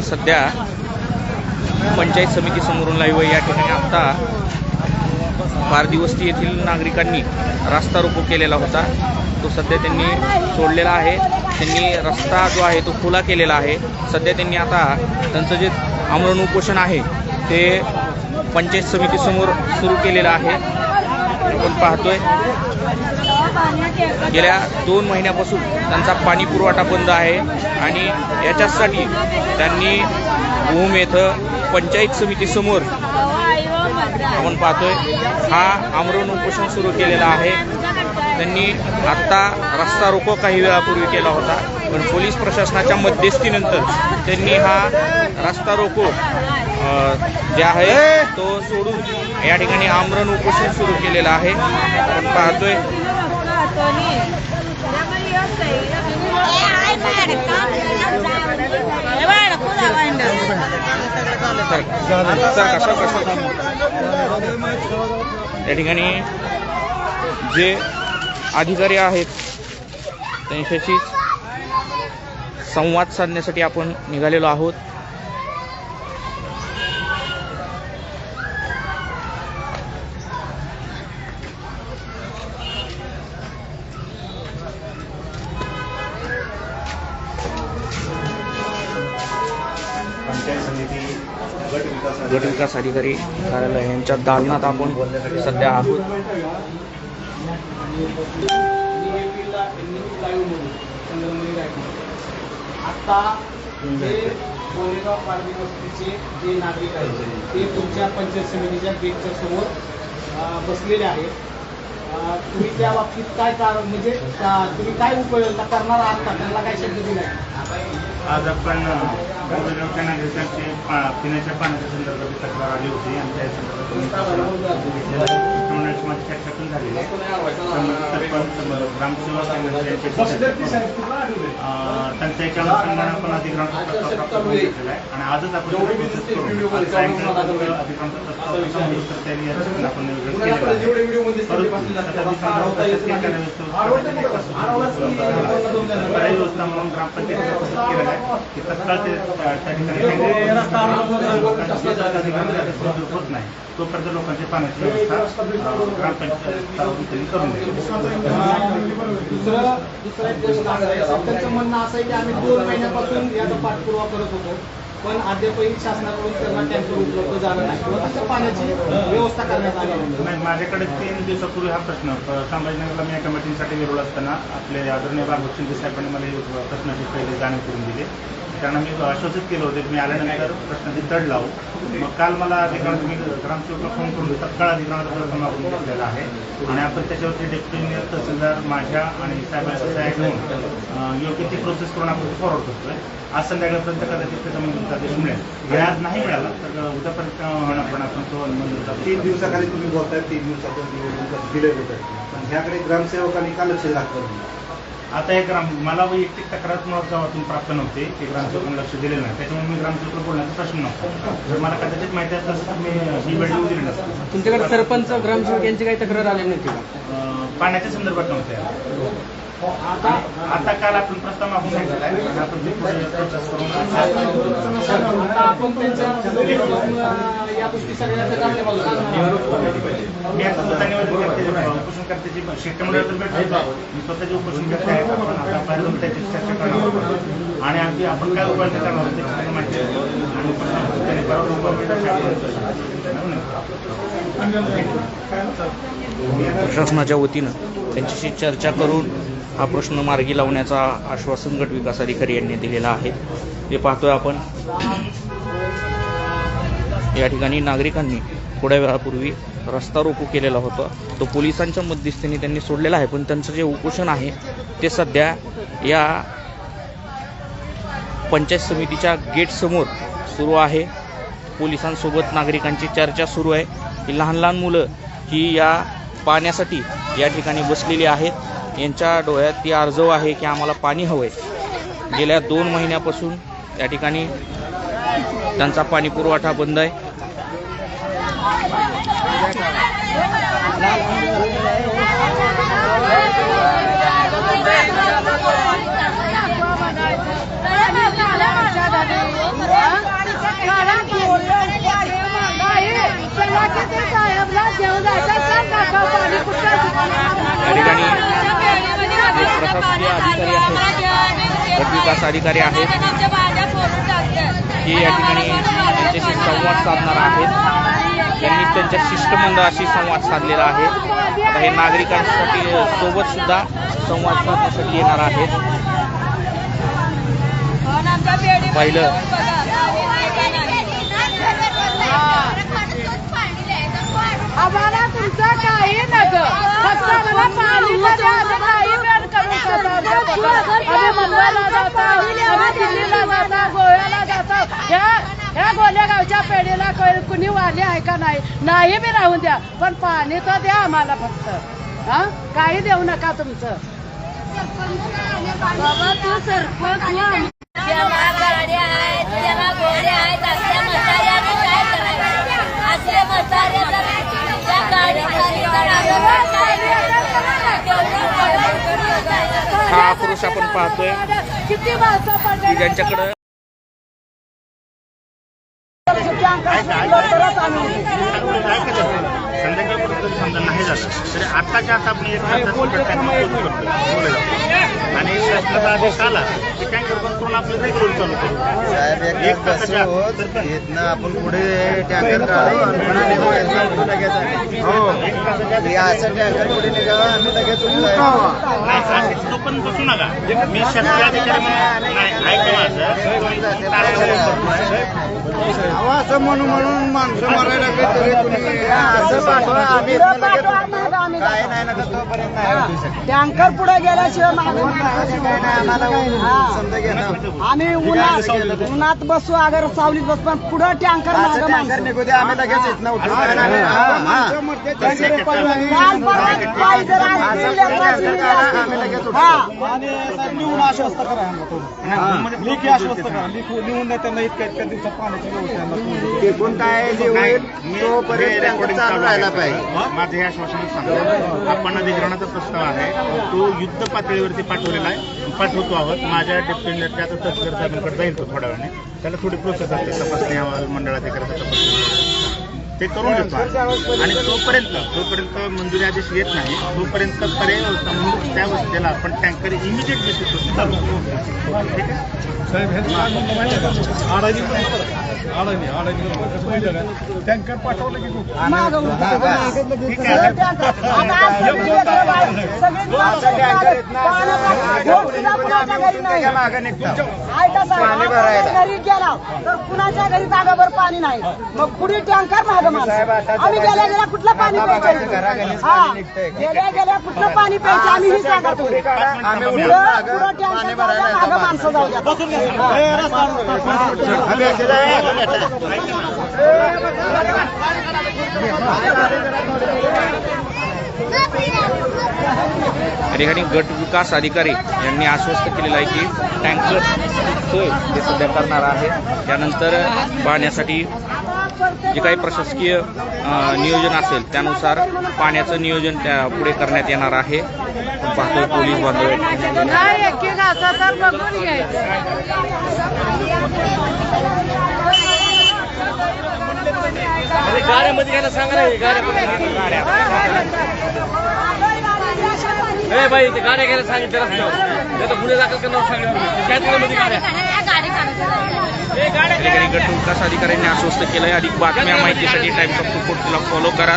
मी सध्या पंचायत समिती समोरून लाईव्ह आहे. या ठिकाणी आता बारदिवस्ती येथील नागरिकांनी रस्ता रोको केलेला होता. तो सध्या त्यांनी सोडलेला आहे. त्यांनी रस्ता जो आहे तो खुला केलेला आहे. सध्या त्यांनी आता त्यांचं जे आमरण उपोषण आहे ते पंचायत समितीसमोर सुरू केलेलं आहे. आपण पाहतोय. गेल्या दोन महिन्यापासून त्यांचा पाणी पुरवठा बंद आहे आणि याच्यासाठी त्यांनी भूम येथं पंचायत समितीसमोर आपण पाहतोय हा आमरण उपोषण सुरू केलेला आहे. त्यांनी आत्ता रस्ता रोको काही वेळापूर्वी केला होता पण पोलीस प्रशासनाच्या मध्यस्थीनंतर त्यांनी हा रस्ता रोको जे आहे तो सोडून या ठिकाणी आमरण उपोषण सुरू केलेला आहे. आपण पाहतोय सर या ठिकाणी जे अधिकारी आहेत त्यांच्याशी संवाद साधण्यासाठी आपण निघालेलो आहोत. पंचायत समिती गट विकास अधिकारी कार्यालय यांच्या दालनात आपण सध्या आहोत. आता कोरेगाव पारवी वस्तीचे जे नागरिक आहेत ते तुमच्या पंचायत समितीच्या गेटच्या समोर बसलेले आहेत. तुम्ही त्या बाबतीत काय कारण म्हणजे तुम्ही काय उपयोजना करणार आहात का? त्यांना काय शब्द दिलाय? आज आपण गोरेगावच्या नागरिकांची पिण्याच्या पाण्याच्या संदर्भात तक्रार आली होती आणि त्या संदर्भात त्याच्यामुळे माझी चर्चा पण झालेली आहे. ग्रामसेवक त्यांच्या एका अनुषंगाने आपण अधिग्रहणाचा प्रस्ताव प्राप्त करून घेतलेला आहे. आणि आजच आपण अधिग्रहणाचा प्रस्ताव त्यांनी आपण नियोजन पर्यायी व्यवस्था म्हणून ग्रामपंचायतीचा प्रस्ताव केलेला आहे. की तत्काळ ते त्या ठिकाणी होत नाही तोपर्यंत लोकांची पाण्याची व्यवस्था दुसरं दुसरं एक गोष्ट त्यांचं म्हणणं असं आहे की आम्ही दोन महिन्यापासून याचा पाठपुरावा करत होतो पण अद्यापही शासनाकडून त्यांना टँकर उपलब्ध झाला नाही. किंवा त्यांच्या पाण्याची व्यवस्था करण्यात आली नाही माझ्याकडे तीन दिवसापूर्वी हा प्रश्न संभाजीनगरला मी एका मिटिंगसाठी गेलो असताना आपले आदरणीय बाबा शिंदे साहेबांनी मला ही प्रश्नाची पहिले जाणीव करून दिली. त्यांना मी आश्वासित केलं होतं की मी आल्यानंतर प्रश्नाची तड लावू. मग काल मला अधिकारात तुम्ही ग्रामसेवकला फोन करून तत्काळ अधिकाराचा प्रश्न आपण घेतलेला आहे. आणि आपण त्याच्यावरती डेप्युटी इंजिनियर तहसीलदार माझ्या आणि साहेबांच्या सह्या योग्य ती प्रोसेस करून आपण फॉरवर्ड करतोय. आज संध्याकाळपर्यंत कदाचित त्याचा मंजूर आदेश मिळेल आज नाही मिळाला तर उद्यापर्यंत होणार पण आपण तो मंजूर तीन दिवसाखाली तुम्ही बोलताय तीन दिवसातून दिले होते पण ह्याकडे ग्रामसेवकांनी का लक्ष दाखवलं आता एक ग्राम मला वैयक्तिक तक्रार गावातून प्राप्त नव्हते. की ग्रामसेवकांनी लक्ष दिलेलं नाही. त्याच्यामुळे मी ग्रामसेवक बोलण्याचा प्रश्न नव्हता. जर मला कदाचित माहिती असतं तर मी ही वेळ येऊ दिली नसती तुमच्याकडे सरपंच ग्रामसेवक यांची काही तक्रार आली नव्हती पाण्याच्या संदर्भात नव्हते आता आता काल आपण प्रस्ताव मागून घेतलेला आहे या गोष्टी मी आता स्वतः निवेदन करते शिष्टमंडळातून मी त्याची चर्चा करणार आहोत. आणि आम्ही आपण काय उपाय करणार आहोत त्याची माहिती आहे. आणि बरोबर उपाय प्रशासनाच्या वतीनं. त्यांच्याशी चर्चा करून हा प्रश्न मार्गी लावण्याचा आश्वासन गट विकास अधिकारी यांनी दिलेला आहे. ते पाहतोय आपण या ठिकाणी नागरिकांनी थोड्या वेळापूर्वी रस्ता रोको केलेला होता. तो पोलिसांच्या मध्यस्थीने त्यांनी सोडलेला आहे पण त्यांचं जे उपोषण आहे ते सध्या या पंचायत समितीच्या गेटसमोर सुरू आहे. पोलिसांसोबत नागरिकांची चर्चा सुरू आहे. ही लहान लहान मुलं ही या पाण्यासाठी या ठिकाणी बसलेली आहेत. यांच्या डोळ्यात ती अर्जव आहे की आम्हाला पाणी हवं आहे गेल्या दोन महिन्यापासून त्या ठिकाणी त्यांचा पाणी पुरवठा बंद आहे. या ठिकाणी प्रशासकीय अधिकारी आहेत. गट विकास अधिकारी आहेत. हे या ठिकाणी त्यांच्याशी संवाद साधणार आहेत. त्यांनी त्यांच्या शिष्टमंडळाशी संवाद साधलेला आहे. आता हे नागरिकांसाठी सोबत सुद्धा संवाद साधण्यासाठी येणार आहेत. पहिलं आम्हाला तुमचं काही नको फक्त आम्हाला पाणीचं काही बंद करून आम्ही मुंबईला जातो आम्ही दिल्लीला जातो गोव्याला जातो. ह्या ह्या गोलेगावच्या पेढीला कुणी वाले आहे का नाही? नाही बी राहून द्या. पण पाणी तर द्या आम्हाला फक्त. हा? काही देऊ नका तुमचं. बाबा तू सरपंच ज्याला गाड्या आहेत ज्याला घोड्या आहेत असल्या म्हाताऱ्याने काय करायचं असल्या म्हाताऱ्याला त्या गाडी खाली हा पुरुष आपण पाहतोय. तिघांच्याकडं. संध्याकाळपर्यंत समजा नाही झालं तरी आत्ताच्या आता आपण एक आणि शासनाचा आदेश आला की टँकर बंद करून आपलं रेग्युलर चालू करू? साहेब एक एक तासाच्या इथनं आपण पुढे टँकर काढू आणि लगेच. हो. एक तासाच्या आत. हे असं टँकर पुढे निघावं आम्ही लगेच बसू नका. मी शासकीय अधिकारी म्हणून माझं. असं म्हणून म्हणून माणसं मरायला लागली तरी कुणी असं टँकर पुढे गेल्याशिवाय आम्ही उन्हात उन्हात बसू अगर सावलीत बसू पण पुढं टँकर. हा, हा. काल परवा लिहून आश्वस्त करा लेखी आश्वस्त करा. लिहून द्या त्यांना इतक्या इतक्या दिवसात पाण्याची व्यवस्था टिकून काय जे नाही, होईल मी- तोपर्यंत चालू आहे. पाहिजे. माझं हे आश्वासन सांगतो. आपण अधिग्रहणाचा प्रस्ताव आहे. तो युद्ध पातळीवरती पाठवलेला आहे. पाठवतो आहोत. माझ्या डेप्युटी आता तस्कर साहेबांकडे जाईल तो थोड्या वेळाने. त्याला थोडी प्रोसेस असते. तपासणी अहवाल मंडळाधिकाऱ्याचा तपासणी ते करून घेतो आम्ही. आणि तोपर्यंत जोपर्यंत मंजुरी आदेश येत नाही तोपर्यंत पर्याय त्या वस्तीला आपण टँकर इमिजिएट करू. ठीक आहे टँकर पाठवलं की. ठीक आहे मागे निघतो पाणी भरायला. गेला तर कुणाच्या घरी जागाभर पाणी नाही मग पुढे टँकर माणसं. आता आम्ही. गेल्या गेल्या कुठलं पाणी प्यायचं पाणी हा? गेल्या गेल्या कुठलं पाणी प्यायचं आम्ही ही सांगा तुम्ही पुढं टँकर येतो माणसं जाऊ द्या. या ठिकाणी गट विकास अधिकारी यांनी आश्वस्त केलेलं आहे की टँकर सोय ते सध्या करणार आहे. त्यानंतर पाण्यासाठी जे काही प्रशासकीय नियोजन असेल त्यानुसार पाण्याचं नियोजन त्या पुढे करण्यात येणार आहे. पाहतोय पोलीस बांधव. गाड्यामध्ये घ्यायला सांगा गाड्या. ए बाई ते गाड्या घ्यायला सांगितलं रस्त्यावर. तर गुन्हे दाखल करणार सांगितलं कॅन्टीनमध्ये गाड्या या ठिकाणी गट विकास अधिकाऱ्यांनी आश्वस्त केलंय. अधिक बातम्या माहितीसाठी टाइम्स ऑफ रिपोर्टला फॉलो करा.